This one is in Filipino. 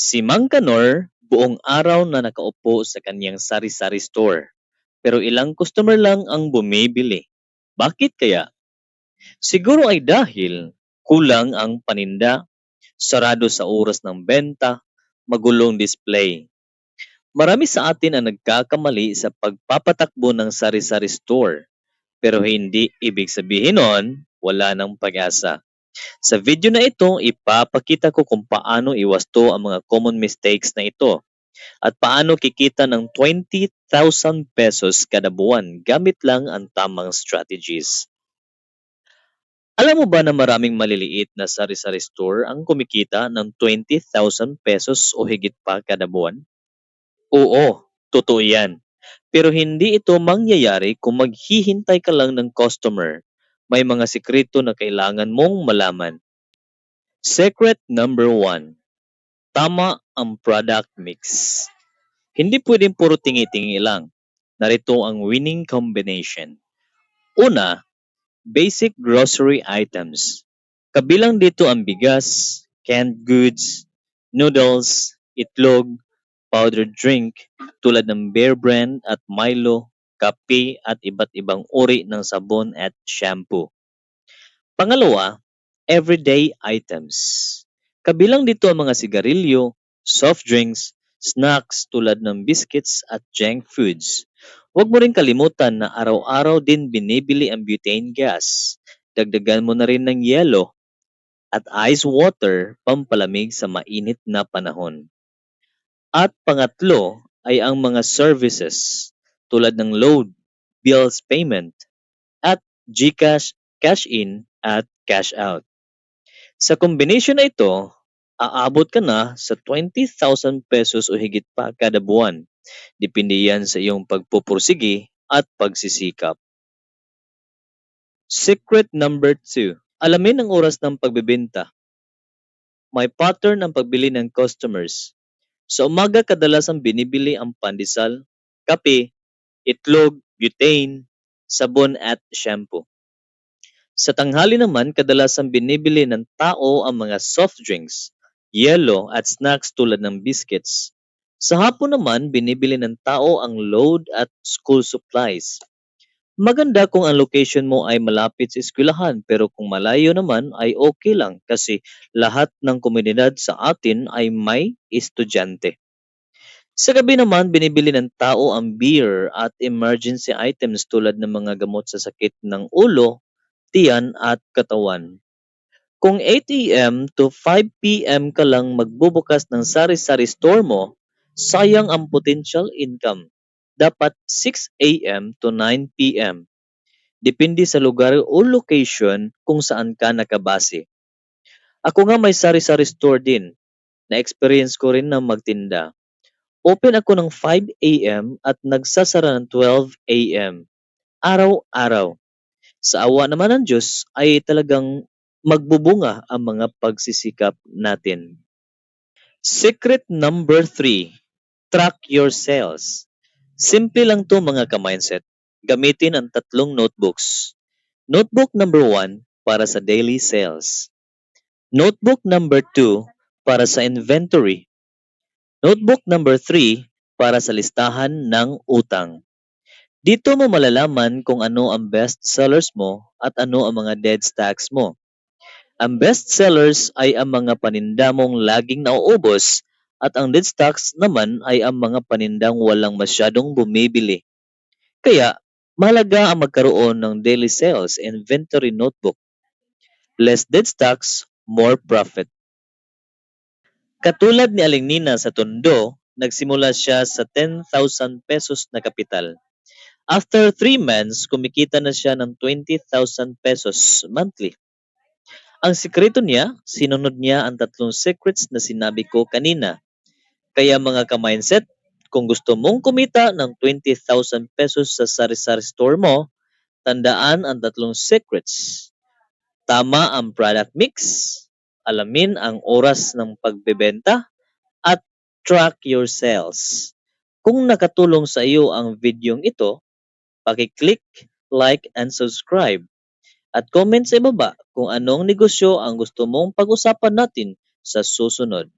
Si Mang Kanor buong araw na nakaupo sa kanyang sari-sari store. Pero ilang customer lang ang bumibili. Bakit kaya? Siguro ay dahil kulang ang paninda, sarado sa oras ng benta, magulong display. Marami sa atin ang nagkakamali sa pagpapatakbo ng sari-sari store. Pero hindi ibig sabihin nun, wala ng pag-asa. Sa video na ito, ipapakita ko kung paano iwasto ang mga common mistakes na ito at paano kikita ng 20,000 pesos kada buwan gamit lang ang tamang strategies. Alam mo ba na maraming maliliit na sari-sari store ang kumikita ng 20,000 pesos o higit pa kada buwan? Oo, totoo yan. Pero hindi ito mangyayari kung maghihintay ka lang ng customer. May mga sikreto na kailangan mong malaman. Secret number one. Tama ang product mix. Hindi pwedeng puro tingi-tingi lang. Narito ang winning combination. Una, basic grocery items. Kabilang dito ang bigas, canned goods, noodles, itlog, powdered drink tulad ng Bear Brand at Milo, kape at iba't ibang uri ng sabon at shampoo. Pangalawa, everyday items. Kabilang dito ang mga sigarilyo, soft drinks, snacks tulad ng biscuits at junk foods. Huwag mo rin kalimutan na araw-araw din binibili ang butane gas. Dagdagan mo na rin ng yelo at ice water pampalamig sa mainit na panahon. At pangatlo ay ang mga services tulad ng load, bills payment, at GCash cash in at cash out. Sa kombinasyon na ito, aabot ka na sa 20,000 pesos o higit pa kada buwan. Depende yan sa iyong pagpupursige at pagsisikap. Secret number 2. Alamin ang oras ng pagbebenta. May pattern ang pagbili ng customers. Sa umaga kadalasang binibili ang pandesal, kape, itlog, butane, sabon at shampoo. Sa tanghali naman kadalasan binibili ng tao ang mga soft drinks, yelo at snacks tulad ng biscuits. Sa hapon naman binibili ng tao ang load at school supplies. Maganda kung ang location mo ay malapit sa eskwelahan pero kung malayo naman ay okay lang kasi lahat ng komunidad sa atin ay may estudyante. Sa gabi naman, binibili ng tao ang beer at emergency items tulad ng mga gamot sa sakit ng ulo, tiyan at katawan. Kung 8 a.m. to 5 p.m. ka lang magbubukas ng sari-sari store mo, sayang ang potential income. Dapat 6 a.m. to 9 p.m. Depende sa lugar o location kung saan ka nakabase. Ako nga may sari-sari store din. Na-experience ko rin na magtinda. Open ako ng 5 a.m. at nagsasara ng 12 a.m. Araw-araw. Sa awa naman ng Diyos ay talagang magbubunga ang mga pagsisikap natin. Secret number 3. Track your sales. Simple lang to mga ka-mindset. Gamitin ang tatlong notebooks. Notebook number 1 para sa daily sales. Notebook number 2 para sa inventory. Notebook number 3 para sa listahan ng utang. Dito mo malalaman kung ano ang best sellers mo at ano ang mga dead stocks mo. Ang best sellers ay ang mga paninda mong laging nauubos at ang dead stocks naman ay ang mga panindang walang masyadong bumibili. Kaya, mahalaga ang magkaroon ng daily sales inventory notebook. Less dead stocks, more profit. Katulad ni Aling Nina sa Tondo, nagsimula siya sa 10,000 pesos na kapital. After 3 months, kumikita na siya ng 20,000 pesos monthly. Ang sikreto niya, sinunod niya ang tatlong secrets na sinabi ko kanina. Kaya mga ka-mindset, kung gusto mong kumita ng 20,000 pesos sa sari-sari store mo, tandaan ang tatlong secrets. Tama ang product mix, alamin ang oras ng pagbebenta, at track your sales. Kung nakatulong sa iyo ang videong ito, paki-click, like, and subscribe At comment sa ibaba kung anong negosyo ang gusto mong pag-usapan natin sa susunod.